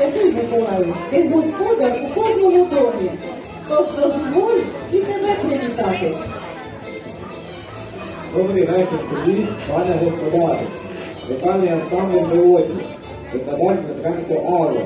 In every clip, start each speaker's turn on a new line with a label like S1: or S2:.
S1: святий Миколаю, ти господар у кожному домі. Тож дозволь і тебе привітати.
S2: Добрий вечір тобі, пане господарю, вітальний ансамбль мелодії, викладач Дмитренко Алла.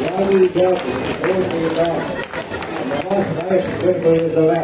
S2: Дякую, дякую. Дякую, дякую. Наш весь виповідав.